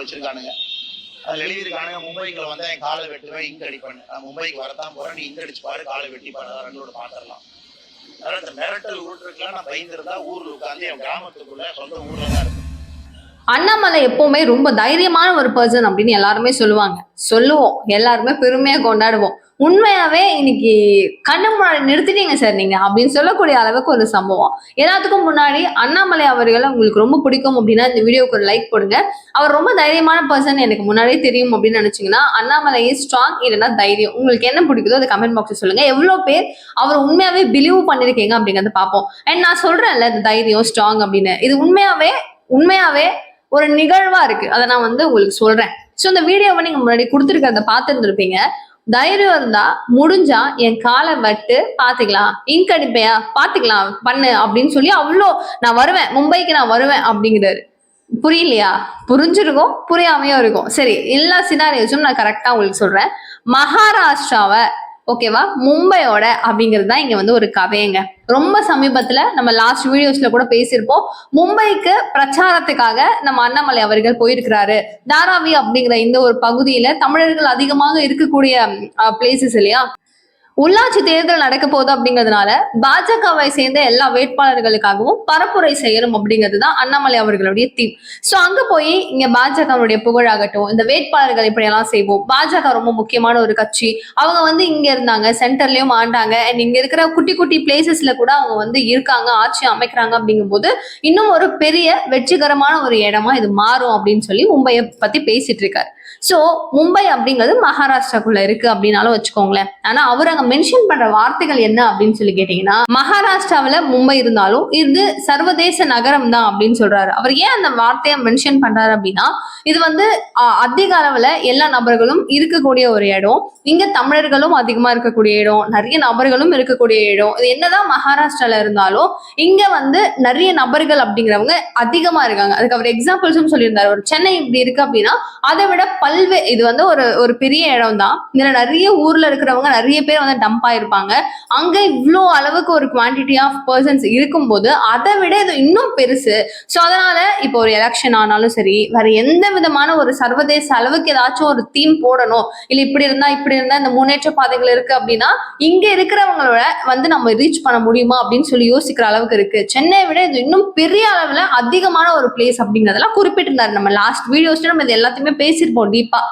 வச்சிருக்கானுங்க. அதில் எழுதியிருக்கானுங்க மும்பைக்குள்ள வந்தா என் காலை வெட்டுவேன் இங்க அடிப்பேன் நான் மும்பைக்கு வரத்தான் போறேன் நீ இங்க அடிச்சு பாரு காலை வெட்டி பாரு ரெண்டோட பாத்திரலாம் அதனால இந்த மிரட்டல் உருட்டுக்கெல்லாம் நான் பயந்துருந்தா ஊர்ல உட்காந்து என் கிராமத்துக்குள்ள சொந்த ஊர்ல தான் இருக்கேன் அண்ணாமலை எப்பவுமே ரொம்ப தைரியமான ஒரு பர்சன் அப்படின்னு எல்லாருமே சொல்லுவாங்க. சொல்லுவோம். எல்லாருமே பெருமையா கொண்டாடுவோம். உண்மையாவே இன்னைக்கு கண்ணு முன்னாடி நிறுத்திட்டீங்க சார் நீங்க அப்படின்னு சொல்லக்கூடிய அளவுக்கு ஒரு சம்பவம். எல்லாத்துக்கும் முன்னாடி அண்ணாமலை அவர்களை உங்களுக்கு ரொம்ப பிடிக்கும் அப்படின்னா இந்த வீடியோக்கு ஒரு லைக் போடுங்க. அவர் ரொம்ப தைரியமான பர்சன் எனக்கு முன்னாடியே தெரியும் அப்படின்னு நினைச்சீங்கன்னா அண்ணாமலை ஸ்ட்ராங் இல்லைன்னா தைரியம். உங்களுக்கு என்ன பிடிக்குதோ அதை கமெண்ட் பாக்ஸ் சொல்லுங்க. எவ்வளவு பேர் அவர் உண்மையாவே பிலீவ் பண்ணிருக்கீங்க அப்படிங்கறத பார்ப்போம். அண்ட் நான் சொல்றேன்ல இந்த தைரியம் ஸ்ட்ராங் அப்படின்னு. இது உண்மையாவே உண்மையாவே ஒரு நிகழ்வா இருக்கு. அதை நான் வந்து உங்களுக்கு சொல்றேன். ஸோ இந்த வீடியோவை நீங்க முன்னாடி கொடுத்துருக்கிறத பார்த்துருந்துருப்பீங்க. தைரியம் இருந்தா முடிஞ்சா என் காலை வட்டு பாத்துக்கலாம் இங்க் அடிப்பையா? பாத்துக்கலாம் பண்ணு அப்படின்னு சொல்லி அவ்வளோ நான் வருவேன். மும்பைக்கு நான் வருவேன் அப்படிங்கிறாரு. புரியலையா? புரிஞ்சிருக்கும் புரியாமையும் இருக்கும். சரி எல்லா சினாரியோஸும் நான் கரெக்டா உங்களுக்கு சொல்றேன். மகாராஷ்டிராவை ஓகேவா? மும்பையோட அப்படிங்கிறது தான் இங்க வந்து ஒரு கதையங்க ரொம்ப சமீபத்துல நம்ம லாஸ்ட் வீடியோஸ்ல கூட பேசியிருப்போம். மும்பைக்கு பிரச்சாரத்துக்காக நம்ம அண்ணாமலை அவர்கள் போயிருக்கிறாரு. தாராவி அப்படிங்கிற இந்த ஒரு பகுதியில தமிழர்கள் அதிகமாக இருக்கக்கூடிய பிளேசஸ் இல்லையா? உள்ளாட்சி தேர்தல் நடக்க போகுது அப்படிங்கிறதுனால பாஜகவை சேர்ந்த எல்லா வேட்பாளர்களுக்காகவும் பரப்புரை செய்யணும் அப்படிங்கிறது தான் அண்ணாமலை அவர்களுடைய தீம் ஸோ அங்க போய் இங்க பாஜகவுடைய புகழாகட்டும் இந்த வேட்பாளர்கள் இப்படி எல்லாம் செய்வோம். பாஜக ரொம்ப முக்கியமான ஒரு கட்சி. அவங்க வந்து இங்க இருந்தாங்க சென்டர்லயும் ஆண்டாங்க. அண்ட் இங்க இருக்கிற குட்டி குட்டி பிளேசஸ்ல கூட அவங்க வந்து இருக்காங்க ஆட்சி அமைக்கிறாங்க அப்படிங்கும்போது இன்னும் ஒரு பெரிய வெற்றிகரமான ஒரு இடமா இது மாறும் அப்படின்னு சொல்லி மும்பையை பத்தி பேசிட்டு இருக்காரு. ஸோ மும்பை அப்படிங்கிறது மகாராஷ்டிராக்குள்ள இருக்கு அப்படின்னாலும் வச்சுக்கோங்களேன். ஆனா அவர் அங்க மென்ஷன் பண்ற வார்த்தைகள் என்ன அப்படின்னு சொல்லி கேட்டீங்கன்னா மகாராஷ்டிராவுல மும்பை இருந்தாலும் இது சர்வதேச நகரம் தான் அப்படின்னு சொல்றாரு. அவர் ஏன் அந்த வார்த்தையை மென்ஷன் பண்றாரு அப்படின்னா இது வந்து அதிக அளவுல எல்லா நபர்களும் இருக்கக்கூடிய ஒரு இடம். இங்க தமிழர்களும் அதிகமா இருக்கக்கூடிய இடம். நிறைய நபர்களும் இருக்கக்கூடிய இடம். இது என்னதான் மகாராஷ்டிரால இருந்தாலும் இங்க வந்து நிறைய நபர்கள் அப்படிங்கிறவங்க அதிகமா இருக்காங்க. அதுக்கு அவர் எக்ஸாம்பிள்ஸும் சொல்லியிருந்தாரு. ஒரு சென்னை இப்படி இருக்கு அப்படின்னா அதை விட பல்வே இது வந்து ஒரு ஒரு பெரிய இடம் தான் இதுல நிறைய ஊர்ல இருக்கிறவங்க நிறைய பேர் வந்து டம்ப் ஆயிருப்பாங்க. அங்க இவ்வளோ அளவுக்கு ஒரு குவான்டிட்டி ஆஃப் பர்சன்ஸ் இருக்கும்போது அதை விட இது இன்னும் பெருசு. ஸோ அதனால இப்போ ஒரு எலெக்ஷன் ஆனாலும் சரி வேற எந்த விதமான ஒரு சர்வதேச அளவுக்கு ஏதாச்சும் ஒரு தீம் போடணும். இல்ல இப்படி இருந்தா இப்படி இருந்தா இந்த முன்னேற்ற பாதைகள் இருக்கு அப்படின்னா இங்க இருக்கிறவங்களோட வந்து நம்ம ரீச் பண்ண முடியுமா அப்படின்னு சொல்லி யோசிக்கிற அளவுக்கு இருக்கு. சென்னையை விட இது இன்னும் பெரிய அளவுல அதிகமான ஒரு பிளேஸ் அப்படிங்கறதெல்லாம் குறிப்பிட்டிருந்தாரு. நம்ம லாஸ்ட் வீடியோஸ்ல நம்ம இது எல்லாத்தையுமே பேசியிருப்போம். டீப்பா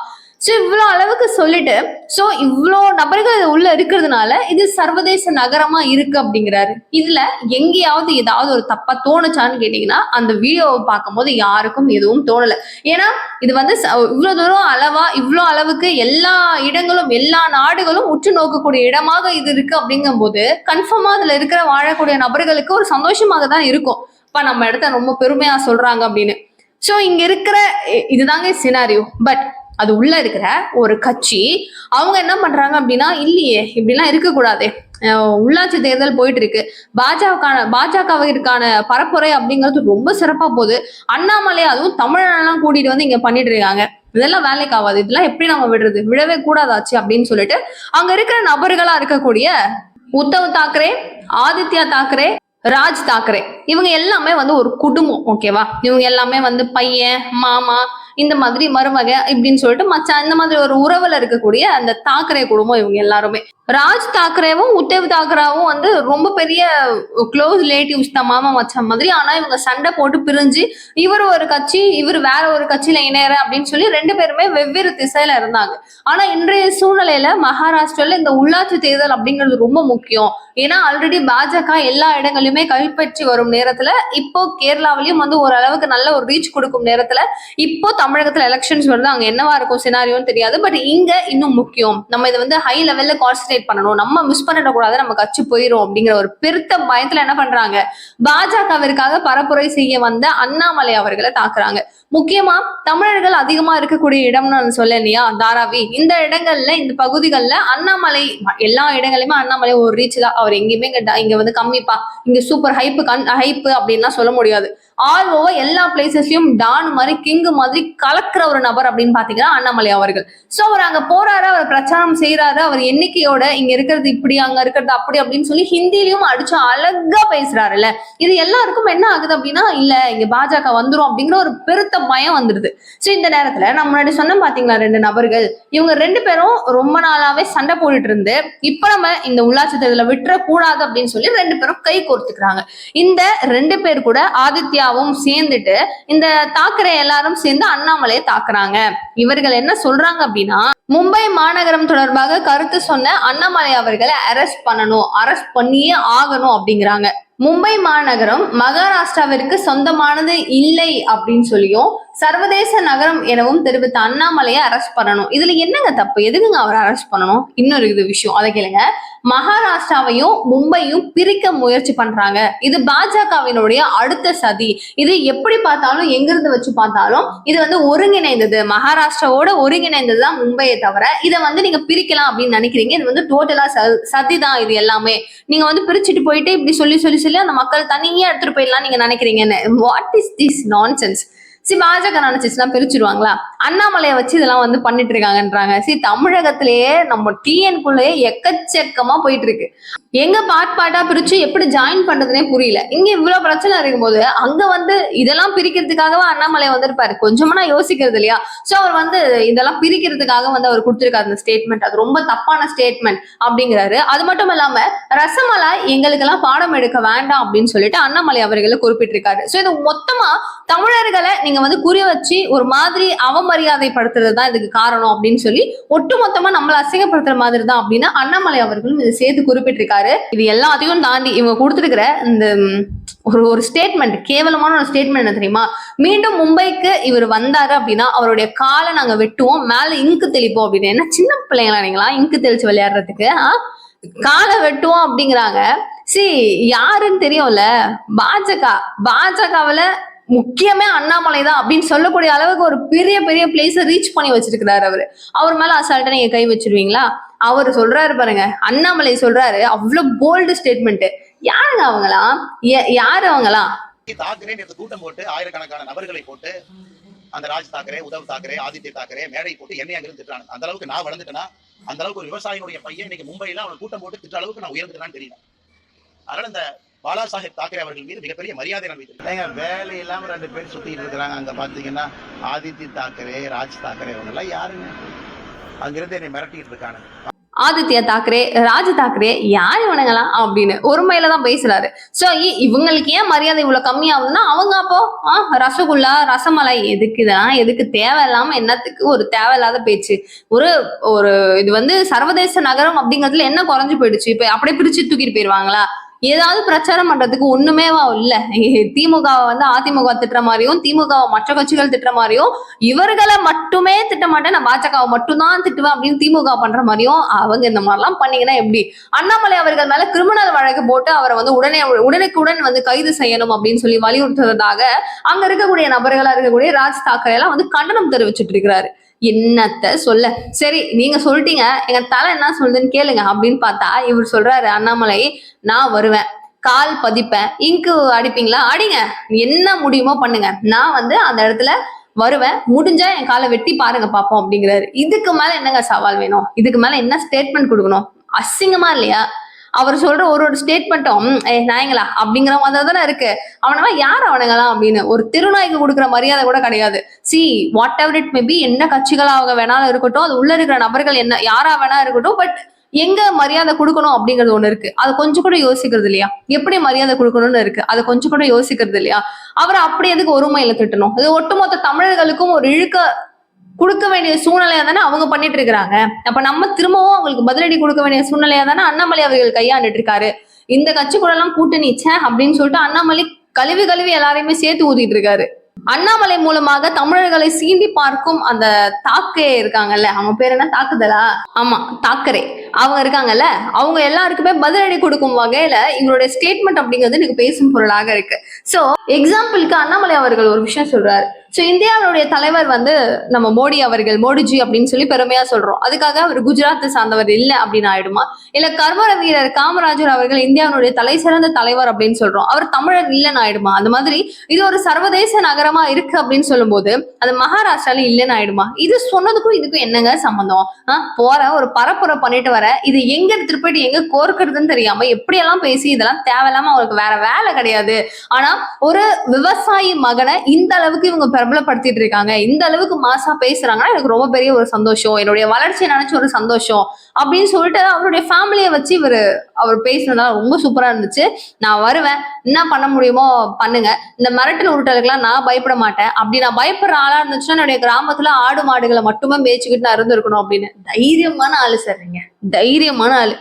ஸோ இவ்வளோ அளவுக்கு சொல்லிட்டு ஸோ இவ்வளோ நபர்கள் இது உள்ள இருக்கிறதுனால இது சர்வதேச நகரமா இருக்கு அப்படிங்கிறாரு. இதுல எங்கேயாவது ஏதாவது ஒரு தப்பா தோணுச்சான்னு கேட்டீங்கன்னா அந்த வீடியோவை பார்க்கும்போது யாருக்கும் எதுவும் தோணல. ஏன்னா இது வந்து இவ்வளோ தூரம் அளவா இவ்வளோ அளவுக்கு எல்லா இடங்களும் எல்லா நாடுகளும் உற்று நோக்கக்கூடிய இடமாக இது இருக்கு அப்படிங்கும்போது கன்ஃபார்மா அதுல இருக்கிற வாழக்கூடிய நபர்களுக்கு ஒரு சந்தோஷமாக தான் இருக்கும். இப்ப நம்ம இடத்த ரொம்ப பெருமையா சொல்றாங்க அப்படின்னு. ஸோ இங்க இருக்கிற இதுதாங்க சினாரியோ பட் அது உள்ள இருக்கிற ஒரு கட்சி அவங்க என்ன பண்றாங்க அப்படின்னா இல்லையே இப்படிலாம் இருக்கக்கூடாது. உள்ளாட்சி தேர்தல் போயிட்டு இருக்கு பாஜகக்கான பாஜகவிற்கான பரப்புரை அப்படிங்கிறது ரொம்ப சிறப்பா போகுது. அண்ணாமலை அதுவும் தமிழெல்லாம் கூட்டிட்டு வந்து இங்க பண்ணிட்டு இருக்காங்க. இதெல்லாம் வேலைக்கு ஆகாது. இதெல்லாம் எப்படி நம்ம விடுறது? விடவே கூடாதாச்சு அப்படின்னு சொல்லிட்டு அங்க இருக்கிற நபர்களா இருக்கக்கூடிய உத்தவ் தாக்கரே ஆதித்யா தாக்கரே ராஜ் தாக்கரே இவங்க எல்லாமே வந்து ஒரு குடும்பம் ஓகேவா இவங்க எல்லாமே வந்து பையன் மாமா இந்த மாதிரி மருமக இப்படின்னு சொல்லிட்டு மச்சான் இந்த மாதிரி ஒரு உறவுல இருக்கக்கூடிய அந்த தாக்கரே குடும்பம் இவங்க எல்லாருமே. ராஜ் தாக்கரேவும் உத்தேவ் தாக்கராவும் வந்து ரொம்ப பெரிய க்ளோஸ் ரிலேட்டிவ்ஸ் தான் மாமா மச்சான் மாதிரி. ஆனா இவங்க சண்டை போட்டு பிரிஞ்சு இவர் ஒரு கட்சி இவர் வேற ஒரு கட்சியில இணையற அப்படின்னு சொல்லி ரெண்டு பேருமே வெவ்வேறு திசையில இருந்தாங்க. ஆனா இன்றைய சூழ்நிலையில மகாராஷ்டிரால இந்த உள்ளாட்சி தேர்தல் அப்படிங்கிறது ரொம்ப முக்கியம். ஏன்னா ஆல்ரெடி பாஜக எல்லா இடங்களிலுமே கைப்பற்றி வரும் நேரத்துல இப்போ கேரளாவிலயும் வந்து ஓரளவுக்கு நல்ல ஒரு ரீச் கொடுக்கும் நேரத்துல இப்போ தமிழகத்துல எலெக்ஷன்ஸ் வருது அங்க என்னவா இருக்கும் சினாரியோன்னு தெரியாது. பட் இங்க இன்னும் முக்கியம். நம்ம இதை வந்து ஹை லெவல்ல கான்சென்ட்ரேட் பண்ணணும். நம்ம மிஸ் பண்ணிடக்கூடாது நம்ம கட்சி போயிரும் அப்படிங்கிற ஒரு பெருத்த பயத்துல என்ன பண்றாங்க? பாஜகவிற்காக பரப்புரை செய்ய வந்த அண்ணாமலை அவர்களை தாக்குறாங்க. முக்கியமா தமிழர்கள் அதிகமா இருக்கக்கூடிய இடம்னு நான் சொல்ல இல்லையா? தாராவி இந்த இடங்கள்ல இந்த பகுதிகளில் அண்ணாமலை எல்லா இடங்களையுமே அண்ணாமலை ஒரு ரீச் தான். அவர் எங்கேயுமே இங்க இங்க வந்து கம்மிப்பா. இங்க சூப்பர் ஹைப்பு கண் ஹைப்பு அப்படின்லாம் சொல்ல முடியாது. ஆல் ஓவர் எல்லா பிளேசஸ்லயும் டான் மாதிரி கிங் மாதிரி கலக்கிற ஒரு நபர் அப்படின்னு பாத்தீங்கன்னா அண்ணாமலை அவர்கள். சோ அவர் அங்க போறாரு அவர் பிரச்சாரம் செய்யறாரு அவர் எண்ணிக்கையோட இங்க இருக்கிறது இப்படி அங்க இருக்கிறது அப்படி அப்படின்னு சொல்லி ஹிந்திலயும் அடிச்சு அழகா பேசுறாருல்ல. இது எல்லாருக்கும் என்ன ஆகுது அப்படின்னா இல்ல இங்க பாஜக வந்துரும் அப்படிங்கிற ஒரு பெருத்த பயம் வந்துடுது சோ இந்த நேரத்துல நான் முன்னாடி சொன்னேன் பாத்தீங்களா ரெண்டு நபர்கள். இவங்க ரெண்டு பேரும் ரொம்ப நாளாவே சண்டை போட்டுட்டு இருந்து இப்ப நம்ம இந்த உள்ளாட்சி தேர்தலை விட்டுற கூடாது அப்படின்னு சொல்லி ரெண்டு பேரும் கை கோர்த்துக்கிறாங்க. இந்த ரெண்டு பேர் கூட ஆதித்யா ஆதித்யாவும் சேர்ந்துட்டு இந்த தாக்கரே எல்லாரும் சேர்ந்து அண்ணாமலையை தாக்குறாங்க. இவர்கள் என்ன சொல்றாங்க அப்படின்னா மும்பை மாநகரம் தொடர்பாக கருத்து சொன்ன அண்ணாமலை அவர்களை அரெஸ்ட் பண்ணணும் அரெஸ்ட் பண்ணியே ஆகணும் அப்படிங்கிறாங்க. மும்பை மாநகரம் மகாராஷ்டிராவிற்கு சொந்தமானது இல்லை அப்படின்னு சொல்லியும் சர்வதேச நகரம் எனவும் தெரிவித்த அண்ணாமலையை அரெஸ்ட் பண்ணணும். இதுல என்னங்க தப்பு? எதுக்குங்க அவர் அரெஸ்ட் பண்ணணும்? இன்னொரு இது விஷயம் அதை கேளுங்க. மகாராஷ்டிராவையும் மும்பையும் பிரிக்க முயற்சி பண்றாங்க. இது பாஜகவினுடைய அடுத்த சதி. இது எப்படி பார்த்தாலும் எங்கிருந்து வச்சு பார்த்தாலும் இது வந்து ஒருங்கிணைந்தது. மகாராஷ்டிராவோட ஒருங்கிணைந்தது தான் மும்பையை தவிர இதை வந்து நீங்க பிரிக்கலாம் அப்படின்னு நினைக்கிறீங்க. இது வந்து டோட்டலா சதி தான் இது எல்லாமே. நீங்க வந்து பிரிச்சுட்டு போயிட்டு இப்படி சொல்லி சொல்லி சொல்லி அந்த மக்கள் தனியே எடுத்துட்டு போயிடலாம் நீங்க நினைக்கிறீங்கன்னு. What is this nonsense see பாஜக நினைச்சிச்சுன்னா பிரிச்சிருவாங்களா? அண்ணாமலையை வச்சு இதெல்லாம் வந்து பண்ணிட்டு இருக்காங்கன்றாங்க சி தமிழகத்திலேயே நம்ம டிஎன்குள்ளேயே எக்கச்சக்கமா போயிட்டு இருக்கு எங்க பாட் பாட்டா பிரிச்சு எப்படி ஜாயின் பண்றதுனே புரியல. இங்க இவ்வளவு பிரச்சனை இருக்கும்போது அங்க வந்து இதெல்லாம் பிரிக்கிறதுக்காகவா அண்ணாமலை வந்திருப்பாரு? கொஞ்சமா யோசிக்கிறது இல்லையா? சோ அவர் வந்து இதெல்லாம் பிரிக்கிறதுக்காக வந்து அவர் கொடுத்திருக்காரு அந்த ஸ்டேட்மெண்ட் அது ரொம்ப தப்பான ஸ்டேட்மெண்ட் அப்படிங்கிறாரு. அது மட்டும் இல்லாம ரசமலாய் எங்களுக்கெல்லாம் பாடம் எடுக்க வேண்டாம் அப்படின்னு சொல்லிட்டு அண்ணாமலை அவர்களை குறிப்பிட்டிருக்காரு. சோ இது மொத்தமா தமிழர்களை நீங்க வந்து குறி வச்சு ஒரு மாதிரி அவமரியாதைப்படுத்துறது தான் இதுக்கு காரணம் அப்படின்னு சொல்லி ஒட்டுமொத்தமா நம்மளை அசிங்கப்படுத்துற மாதிரி தான் அப்படின்னா அண்ணாமலை அவர்களும் இதை சேர்த்து குறிப்பிட்டிருக்காரு. இது எல்லாத்தையும் தாண்டி இவங்க கொடுத்துருக்கிற இந்த ஒரு ஒரு ஸ்டேட்மெண்ட் கேவலமான ஒரு ஸ்டேட்மெண்ட் என்ன தெரியுமா? மீண்டும் மும்பைக்கு இவர் வந்தாரு அப்படின்னா அவருடைய காலை நாங்க வெட்டுவோம் மேல இங்கு தெளிப்போம் அப்படின்னு. என்ன சின்ன பிள்ளைங்களா நீங்களா? இங்கு தெளிச்சு விளையாடுறதுக்கு ஆ? காலை வெட்டுவோம் அப்படிங்கிறாங்க. சி யாருன்னு தெரியும்ல? பாஜக. பாஜகவுல முக்கியமே அண்ணாமலை தான் அப்படின்னு சொல்லக்கூடிய அளவுக்கு ஒரு பெரிய பெரிய பிளேஸ ரீச் பண்ணி வச்சிருக்கிறாரு அவரு. அவர் மேல அசால்ட்டா நீங்க கை வச்சிருவீங்களா? அவர் சொல்றாரு பாருங்க அண்ணாமலை சொல்றாரு அவ்வளவு போல்டு ஸ்டேட்மெண்ட் யாருங்க அவங்களாம் யாரு அவங்களாம் தாக்கரே நேற்று கூட்டம் போட்டு ஆயிரக்கணக்கான நபர்களை போட்டு அந்த ராஜ் தாக்கரே உதவ் தாக்கரே ஆதித்ய தாக்கரே மேடை போட்டு என்னை அங்கிருந்து திட்டாங்க அந்த அளவுக்கு நான் வளர்ந்துட்டேன்னா அந்த அளவுக்கு ஒரு விவசாயினுடைய பையன் இன்னைக்கு மும்பையில அவன் கூட்டம் போட்டு திட்ட அளவுக்கு நான் உயர்ந்துட்டான்னு தெரியல. அதனால இந்த பாலா சாஹேப் தாக்கரே அவர்கள் மீது மிகப்பெரிய மரியாதை நான் வைத்திருக்கேன் வேலை இல்லாம ரெண்டு பேர் சுத்திட்டு இருக்கிறாங்க. அங்க பாத்தீங்கன்னா ஆதித்ய தாக்கரே ராஜ் தாக்கரே அவங்க எல்லாம் யாருங்க? அங்கிருந்து என்னை மிரட்டிட்டு இருக்காங்க. ஆதித்யா தாக்கரே ராஜ் தாக்கரே யார் இவனுங்களாம் அப்படின்னு ஒருமையில தான் பேசுறாரு. சோ இவங்களுக்கு ஏன் மரியாதை இவ்வளவு கம்மியாகுதுன்னா அவங்க அப்போ ரசகுல்லா ரசமலை எதுக்கு இதெல்லாம் எதுக்கு தேவையில்லாம என்னத்துக்கு ஒரு தேவையில்லாத பேச்சு? ஒரு ஒரு இது வந்து சர்வதேச நகரம் அப்படிங்கிறதுல என்ன குறைஞ்சு போயிடுச்சு? இப்ப அப்படியே பிரிச்சு தூக்கிட்டு போயிருவாங்களா? ஏதாவது பிரச்சாரம் பண்றதுக்கு ஒண்ணுமேவா இல்ல. திமுகவை வந்து அதிமுக திட்டுற மாதிரியும் திமுகவை மற்ற கட்சிகள் திட்டுற மாதிரியும் இவர்களை மட்டுமே திட்ட மாட்டேன் நான் பாஜகவை மட்டும்தான் திட்டுவேன் அப்படின்னு திமுக பண்ற மாதிரியும் அவங்க இந்த மாதிரிலாம் பண்ணீங்கன்னா எப்படி? அண்ணாமலை அவர்கள் மேல கிரிமினல் வழக்கு போட்டு அவரை வந்து உடனே உடனுக்குடன் வந்து கைது செய்யணும் அப்படின்னு சொல்லி வலியுறுத்துவதாக அங்க இருக்கக்கூடிய நபர்களா இருக்கக்கூடிய ராஜ் தாக்கரே எல்லாம் வந்து கண்டனம் தெரிவிச்சிட்டு இருக்கிறாரு. என்னத்த சொல்ல? சரி நீங்க சொல்லிட்டீங்க. எங்க தலை என்ன சொல்லுதுன்னு கேளுங்க அப்படின்னு பார்த்தா இவர் சொல்றாரு அண்ணாமலை நான் வருவேன். கால் பதிப்பேன். இங்கு அடிப்பீங்களா? அடிங்க. என்ன முடியுமோ பண்ணுங்க. நான் வந்து அந்த இடத்துல வருவேன். முடிஞ்சா என் காலை வெட்டி பாருங்க பாப்போம் அப்படிங்கிறாரு. இதுக்கு மேல என்னங்க சவால் வேணும்? இதுக்கு மேல என்ன ஸ்டேட்மெண்ட் கொடுக்கணும்? அசிங்கமா இல்லையா? அவர் சொல்ற ஒரு ஒரு ஸ்டேட்மெண்ட்டும் ஏ நாயங்களா அப்படிங்கிற மாதிரி தானே இருக்கு. அவனெல்லாம் யார் அவனுங்களாம் அப்படின்னு. ஒரு திருநாய்க்கு கொடுக்குற மரியாதை கூட கிடையாது. C whatever it maybe என்ன கட்சிகளாக வேணாலும் இருக்கட்டும் அது உள்ள இருக்கிற நபர்கள் என்ன யாரா வேணா இருக்கட்டும் பட் எங்க மரியாதை கொடுக்கணும் அப்படிங்கிறது ஒண்ணு இருக்கு. அது கொஞ்சம் கூட யோசிக்கிறது இல்லையா? எப்படி மரியாதை கொடுக்கணும்னு இருக்கு. அதை கொஞ்சம் கூட யோசிக்கிறது இல்லையா? அவரை அப்படி எதுக்கு ஒருமையில திட்டணும்? இது ஒட்டுமொத்த தமிழர்களுக்கும் ஒரு இழுக்க கொடுக்க வேண்டிய சூழ்நிலையா தானே அவங்க பண்ணிட்டு இருக்கிறாங்க. அப்ப நம்ம திரும்பவும் அவங்களுக்கு பதிலடி கொடுக்க வேண்டிய சூழ்நிலையா தானே அண்ணாமலை அவர்கள் கையாண்டுட்டு இருக்காரு. இந்த கட்சி கூட எல்லாம் கூட்டணிச்ச அப்படின்னு சொல்லிட்டு அண்ணாமலை கழுவி கழுவி எல்லாரையுமே சேர்த்து ஊதிட்டு இருக்காரு. அண்ணாமலை மூலமாக தமிழர்களை சீண்டி பார்க்கும் அந்த தாக்கே இருக்காங்கல்ல. அவங்க பேர் என்ன? தாக்குதலா? ஆமா தாக்கரே. அவங்க இருக்காங்கல்ல. அவங்க எல்லாருக்குமே பதிலடி கொடுக்கும் வகையில இவருடைய ஸ்டேட்மெண்ட் அப்படிங்கிறது எனக்கு பேசும் பொருளாக இருக்கு. சோ எக்ஸாம்பிளுக்கு அண்ணாமலை அவர்கள் ஒரு விஷயம் சொல்றாரு. சோ இந்தியாவுடைய தலைவர் வந்து நம்ம மோடி அவர்கள் மோடிஜி அப்படின்னு சொல்லி பெருமையா சொல்றோம். அதுக்காக அவர் குஜராத்தை சார்ந்தவர் இல்லை அப்படின்னு ஆயிடுமா? இல்ல கர்மர வீரர் காமராஜர் அவர்கள் இந்தியாவுடைய தலை சிறந்த தலைவர் அப்படின்னு சொல்றோம். அவர் தமிழர் இல்லைன்னு ஆயிடுமா? அந்த மாதிரி இது ஒரு சர்வதேச நகரமா இருக்கு அப்படின்னு சொல்லும்போது அது மகாராஷ்டிரால இல்லைன்னு ஆயிடுமா? இது சொன்னதுக்கும் இதுக்கும் என்னங்க சம்பந்தம்? ஆஹ் போற ஒரு பரப்புரை பண்ணிட்டு வர. இது எங்க எடுத்துட்டு போயிட்டு எங்க கோர்க்கறதுன்னு தெரியாம எப்படியெல்லாம் பேசி இதெல்லாம் தேவையில்லாம அவருக்கு வேற வேலை கிடையாது. ஆனா ஒரு விவசாயி மகனை இந்த அளவுக்கு இவங்க பிரபலப்படுத்திட்டு இருக்காங்க இந்த அளவுக்கு மாசா பேசுறாங்கன்னா எனக்கு ரொம்ப பெரிய ஒரு சந்தோஷம். என்னுடைய வளர்ச்சியை நினைச்சு ஒரு சந்தோஷம் அப்படின்னு சொல்லிட்டு அவருடைய ஃபேமிலியை வச்சு இவர் அவர் பேசுனதால ரொம்ப சூப்பரா இருந்துச்சு. நான் வருவேன். என்ன பண்ண முடியுமோ பண்ணுங்க. இந்த மிரட்டல் உருட்டலுக்குலாம் நான் பயப்பட மாட்டேன். அப்படி நான் பயப்படுற ஆளா இருந்துச்சுன்னா என்னுடைய கிராமத்துல ஆடு மாடுகளை மட்டுமே மேய்ச்சிக்கிட்டு நான் இருந்திருக்கணும் அப்படின்னு. தைரியமான ஆளு சார் நீங்க. தைரியமான ஆளு.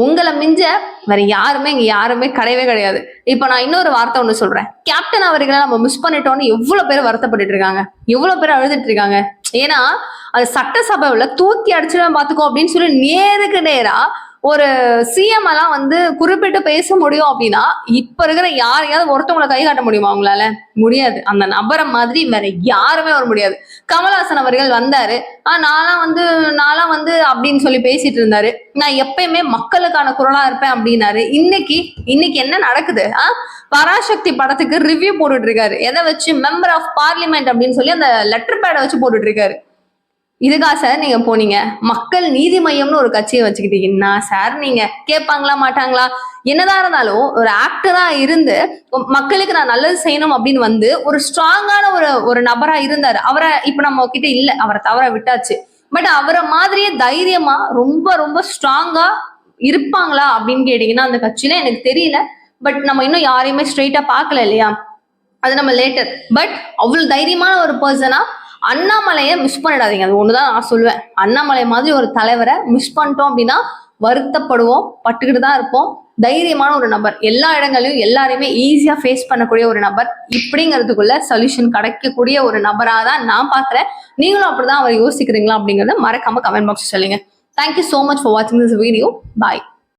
உங்களை மிஞ்ச வேற யாருமே இங்க யாருமே கிடையவே கிடையாது. இப்ப நான் இன்னொரு வார்த்தை ஒண்ணு சொல்றேன். கேப்டன் அவர்களை நம்ம மிஸ் பண்ணிட்டோம்னு எவ்வளவு பேர் வருத்தப்பட்டுட்டு இருக்காங்க. எவ்வளவு பேர் அழுதுட்டு இருக்காங்க. ஏன்னா அது சட்டசபையில தூக்கி அடிச்சிடும் பாத்துக்கோ அப்படின்னு சொல்லி நேருக்கு நேரா ஒரு சிஎம் எல்லாம் வந்து குறிப்பிட்டு பேச முடியும் அப்படின்னா இப்ப இருக்கிற யாரையாவது ஒருத்தவங்களை கை காட்ட முடியுமா அவங்களால முடியாது. அந்த நபரை மாதிரி வேற யாருமே வர முடியாது. கமல்ஹாசன் அவர்கள் வந்தாரு. ஆஹ் நான்லாம் வந்து நான்லாம் வந்து அப்படின்னு சொல்லி பேசிட்டு இருந்தாரு. நான் எப்பயுமே மக்களுக்கான குரலா இருப்பேன் அப்படின்னாரு. இன்னைக்கு இன்னைக்கு என்ன நடக்குது? ஆ பராசக்தி படத்துக்கு ரிவ்யூ போட்டுட்டு இருக்காரு. எதை வச்சு? மெம்பர் ஆஃப் பார்லிமெண்ட் அப்படின்னு சொல்லி அந்த லெட்டர் பேடை வச்சு போட்டுட்டு இருக்காரு. இதுக்கா சார் நீங்க போனீங்க. மக்கள் நீதி மையம்னு ஒரு கட்சியை வச்சுக்கிட்டீங்கன்னா சார் நீங்க? கேட்பாங்களா மாட்டாங்களா? என்னதான் இருந்தாலும் ஒரு ஆக்டரா இருந்து மக்களுக்கு நான் நல்லது செய்யணும் அப்படின்னு வந்து ஒரு ஸ்ட்ராங்கான ஒரு ஒரு நபரா இருந்தாரு. அவரை இப்ப நம்ம கிட்ட இல்ல. அவரை தவற விட்டாச்சு. பட் அவரை மாதிரியே தைரியமா ரொம்ப ரொம்ப ஸ்ட்ராங்கா இருப்பாங்களா அப்படின்னு கேட்டீங்கன்னா அந்த கட்சியில எனக்கு தெரியல. பட் நம்ம இன்னும் யாரையுமே ஸ்ட்ரெயிட்டா பார்க்கல இல்லையா? அது நம்ம லேட்டர் பட் அவ்வளவு தைரியமான ஒரு பர்சனா அண்ணாமலையை மிஸ் பண்ணிடாதீங்க. அது ஒண்ணுதான் நான் சொல்லுவேன். அண்ணாமலை மாதிரி ஒரு தலைவரை மிஸ் பண்ணிட்டோம் அப்படின்னா வருத்தப்படுவோம் பட்டுக்கிட்டு தான் இருப்போம். தைரியமான ஒரு நபர். எல்லா இடங்களையும் எல்லாரையுமே ஈஸியாக ஃபேஸ் பண்ணக்கூடிய ஒரு நபர். இப்படிங்கிறதுக்குள்ள சொல்யூஷன் கிடைக்கக்கூடிய ஒரு நபராக தான் நான் பார்க்குறேன். நீங்களும் அப்படிதான் அவர் யோசிக்கிறீங்களா அப்படிங்கிறத மறக்காம கமெண்ட் பாக்ஸ் சொல்லுங்க. Thank you so much for வாட்சிங் திஸ் வீடியோ பாய்